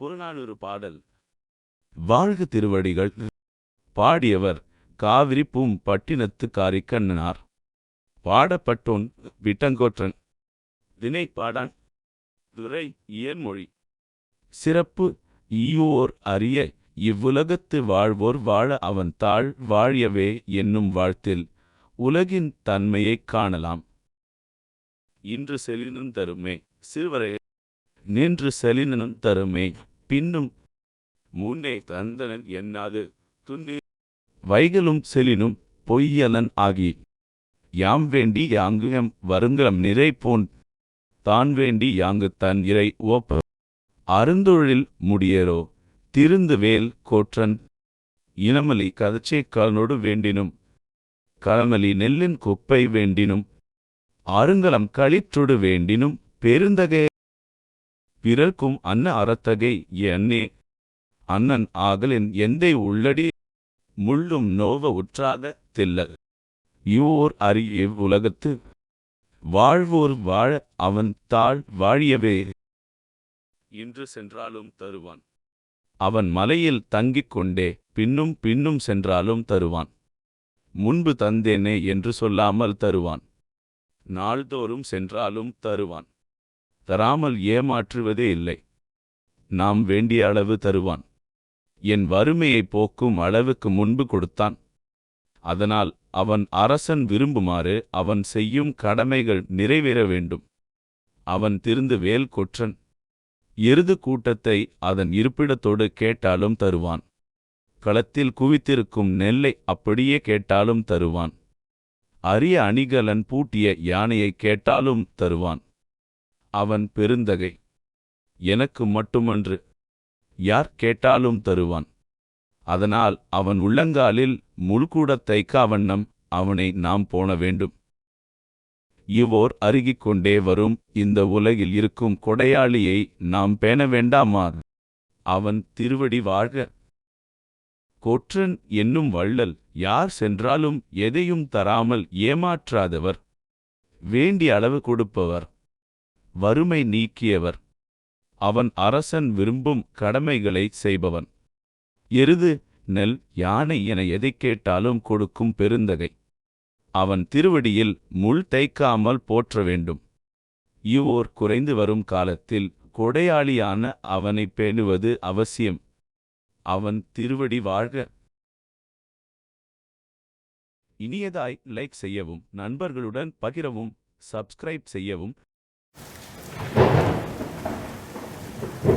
புறநானூறு பாடல். வாழ்க திருவடிகள். பாடியவர் காவிரி பூம் பட்டினத்து காரிக்கண்ணனார். பாடப்பட்டோன் விட்டங்கோற்றன். தினை பாடான் துரை இயன்மொழி சிறப்பு ஈயோர் அறிய இவ்வுலகத்து வாழ்வோர் வாழ அவன் தாழ் வாழியவே என்னும் வாழ்த்தில் உலகின் தன்மையைக் காணலாம். இன்று செலினும் தருமே. சிறுவரே நின்று செலினும் தருமே. பின்னும் முன்னே தந்தனன் என்னாது? துன்னு வைகலும் செலினும் பொய்யலன் ஆகி யாம் வேண்டி யாங்குயம் வருங்கலம் நிறை போன் தான் வேண்டி யாங்கு தன் இறை ஓப்ப அருந்தொழில் முடியரோ திருந்துவேல் கோற்றன் இனமலி கதச்சே கலனோடு வேண்டினும் கலமலி நெல்லின் குப்பை வேண்டினும் அருங்கலம் களிற்றொடு வேண்டினும் பெருந்தகை பிறர்க்கும் அன்ன அறத்தகை என்னே அண்ணன் ஆகலின் எந்தை உள்ளடி முள்ளும் நோவ உற்றாக தில்ல இவ்வோர் அறிய உலகத்து வாழ்வோர் வாழ அவன் தாழ் வாழியவே. இன்று சென்றாலும் தருவான். அவன் மலையில் தங்கிக் கொண்டே பின்னும் பின்னும் சென்றாலும் தருவான். முன்பு தந்தேனே என்று சொல்லாமல் தருவான். நாள்தோறும் சென்றாலும் தருவான். தராமல் ஏமாற்றுவதே இல்லை. நாம் வேண்டிய அளவு தருவான். என் வறுமையை போக்கும் அளவுக்கு முன்பு கொடுத்தான். அதனால் அவன் அரசன் விரும்புமாறு அவன் செய்யும் கடமைகள் நிறைவேற வேண்டும். அவன் திருந்து வேல் கொற்றன். எருது கூட்டத்தை அதன் இருப்பிடத்தோடு கேட்டாலும் தருவான். களத்தில் குவித்திருக்கும் நெல்லை அப்படியே கேட்டாலும் தருவான். அரிய அணிகலன் பூட்டிய யானையை கேட்டாலும் தருவான். அவன் பெருந்தகை. எனக்கு மட்டுமன்று. யார் கேட்டாலும் தருவான். அதனால் அவன் உள்ளங்காலில் முள்கூடத் தைக்காவண்ணம் அவனை நாம் போன வேண்டும். இவ்வோர் அருகிக் கொண்டே வரும் இந்த உலகில் இருக்கும் கொடையாளியை நாம் பேண வேண்டாமா? அவன் திருவடி வாழ்க. கொற்றன் என்னும் வள்ளல் யார் சென்றாலும் எதையும் தராமல் ஏமாற்றாதவர். வேண்டிய அளவு கொடுப்பவர். வறுமை நீக்கியவர். அவன் அரசன் விரும்பும் கடமைகளை செய்பவன். எருது நெல் யானை என எதைக் கேட்டாலும் கொடுக்கும் பெருந்தகை. அவன் திருவடியில் முள் தைக்காமல் போற்ற வேண்டும். இவ்வோர் குறைந்து வரும் காலத்தில் கொடையாளியான அவனை பேணுவது அவசியம். அவன் திருவடி வாழ்க. இனியதாய் லைக் செய்யவும் நண்பர்களுடன் பகிரவும் சப்ஸ்கிரைப் செய்யவும் Thank you.